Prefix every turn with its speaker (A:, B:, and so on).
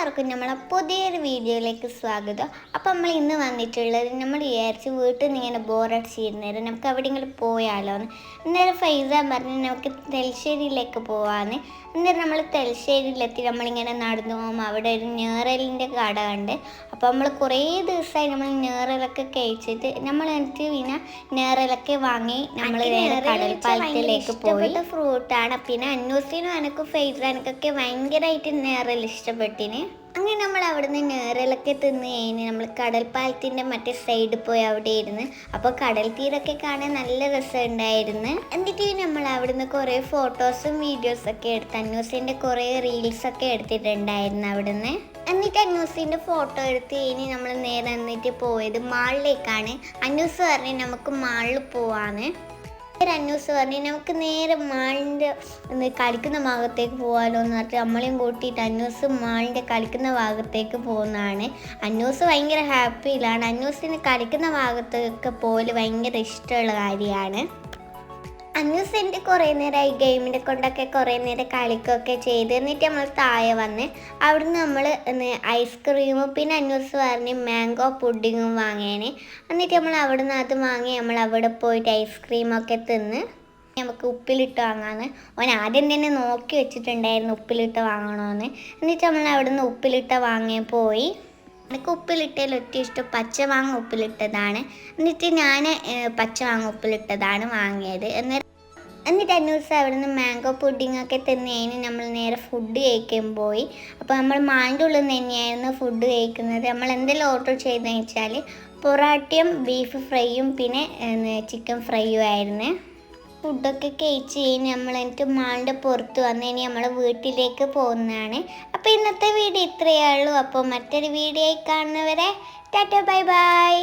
A: എല്ലാവർക്കും നമ്മളെ പുതിയൊരു വീഡിയോയിലേക്ക് സ്വാഗതം. അപ്പോൾ നമ്മൾ ഇന്ന് വന്നിട്ടുള്ളത് നമ്മൾ വിചാരിച്ച് വീട്ടിൽ നിന്ന് ഇങ്ങനെ ബോറടിച്ചിരുന്നേരം നമുക്ക് എവിടെയെങ്കിലും പോയാലോ എന്ന് അന്നേരം ഫൈസ പറഞ്ഞ് നമുക്ക് തലശ്ശേരിയിലേക്ക് പോവാന്ന്. അന്നേരം നമ്മൾ തലശ്ശേരിയിലെത്തി നമ്മളിങ്ങനെ നടന്നു പോകുമ്പോൾ അവിടെ ഒരു ഞേറലിന്റെ കട ഉണ്ട് അപ്പോൾ നമ്മൾ കുറേ ദിവസമായി നമ്മൾ ഞേറലൊക്കെ കഴിച്ചിട്ട് നമ്മൾ എന്നിട്ട് പിന്നെ ഞേറലൊക്കെ വാങ്ങി നമ്മൾ നേരെ കടൽപ്പാലത്തിലേക്ക് പോയി. ഫ്രൂട്ടാണ് പിന്നെ അന്നൂസിനും ഫൈസ ഫൈസാനക്കൊക്കെ ഭയങ്കരമായിട്ട് നേറൽ ഇഷ്ടപ്പെട്ടിന്. അങ്ങനെ നമ്മൾ അവിടുന്ന് നേറലൊക്കെ തിന്ന് കഴിഞ്ഞ് നമ്മൾ കടൽപ്പാലത്തിന്റെ മറ്റേ സൈഡിൽ പോയി അവിടെ ഇരുന്ന് അപ്പോൾ കടൽ തീരൊക്കെ കാണാൻ നല്ല രസമുണ്ടായിരുന്നു എന്നിട്ട് നമ്മൾ അവിടുന്ന് കുറേ ഫോട്ടോസും വീഡിയോസൊക്കെ എടുത്ത് അന്നൂസിന്റെ കുറേ റീൽസൊക്കെ എടുത്തിട്ടുണ്ടായിരുന്നു അവിടുന്ന്. എന്നിട്ട് അന്നൂസിന്റെ ഫോട്ടോ എടുത്ത് കഴിഞ്ഞ് നമ്മൾ നേരെ എന്നിട്ട് പോയത് മാളിലേക്കാണ് അന്നൂസ് പറഞ്ഞ് നമുക്ക് മാളിൽ പോവാന്ന്. അന്വേഷണം പറഞ്ഞു നമുക്ക് നേരെ മാളിന്റെ കളിക്കുന്ന ഭാഗത്തേക്ക് പോകാമല്ലോ എന്ന് പറഞ്ഞിട്ട് നമ്മളെയും കൂട്ടിയിട്ട് അന്യൂസ് മാളിന്റെ കളിക്കുന്ന ഭാഗത്തേക്ക് പോകുന്നതാണ്. അന്യൂസ് ഭയങ്കര ഹാപ്പിയിലാണ് അന്യൂസിന് കളിക്കുന്ന ഭാഗത്തേക്ക് പോലും ഭയങ്കര ഇഷ്ടമുള്ള കാര്യമാണ്. അന്യൂസ് എന്റെ കുറേ നേരം ഈ ഗെയിമിന്റെ കൊണ്ടൊക്കെ കുറേ നേരം കളിക്കുകയൊക്കെ ചെയ്ത് എന്നിട്ട് നമ്മൾ താഴെ വന്ന് അവിടുന്ന് നമ്മൾ ഐസ്ക്രീമും പിന്നെ അന്യൂസ് പറഞ്ഞ് മാംഗോ പുഡിങ്ങും വാങ്ങിയേനെ എന്നിട്ട് നമ്മൾ അവിടുന്ന് അത് വാങ്ങി നമ്മൾ അവിടെ പോയിട്ട് ഐസ്ക്രീമൊക്കെ തിന്ന് നമുക്ക് ഉപ്പിലിട്ട് വാങ്ങാന്ന്. ഓൻ ആദ്യം തന്നെ നോക്കി വെച്ചിട്ടുണ്ടായിരുന്നു ഉപ്പിലിട്ട് വാങ്ങണമെന്ന് എന്നിട്ട് നമ്മൾ അവിടുന്ന് ഉപ്പിലിട്ട് വാങ്ങി പോയി. എനിക്ക് ഉപ്പിലിട്ടതിൽ ഒറ്റ ഇഷ്ടം പച്ച മാങ്ങ ഉപ്പിലിട്ടതാണ്. എന്നിട്ട് ഞാൻ പച്ചമാങ്ങ ഉപ്പിലിട്ടതാണ് വാങ്ങിയത്. എന്നിട്ട് എന്നിട്ട് അന്വേഷിച്ച് അവിടെ നിന്ന് മാംഗോ പുഡിംഗ് ഒക്കെ കഴിഞ്ഞ് നമ്മൾ നേരെ ഫുഡ് കഴിക്കാൻ പോയി. അപ്പോൾ നമ്മൾ മാന്റെ ഉള്ളിൽ നിന്ന് തന്നെയായിരുന്നു ഫുഡ് കഴിക്കുന്നത്. നമ്മൾ എന്തെങ്കിലും ഓർഡർ ചെയ്തെന്ന് വെച്ചാൽ പൊറാട്ടയും ബീഫ് ഫ്രൈയും പിന്നെ ചിക്കൻ ഫ്രൈയും ആയിരുന്നു. ഫുഡൊക്കെ കഴിച്ച് കഴിഞ്ഞ് നമ്മൾ എന്നിട്ട് മാളിന്റെ പുറത്ത് വന്ന് ഇനി നമ്മൾ വീട്ടിലേക്ക് പോകുന്നതാണ്. അപ്പോൾ ഇന്നത്തെ വീഡിയോ ഇത്രയേ ഉള്ളൂ. അപ്പോൾ മറ്റൊരു വീഡിയോ കാണുന്നവരെ ടാറ്റ ബൈ ബൈ.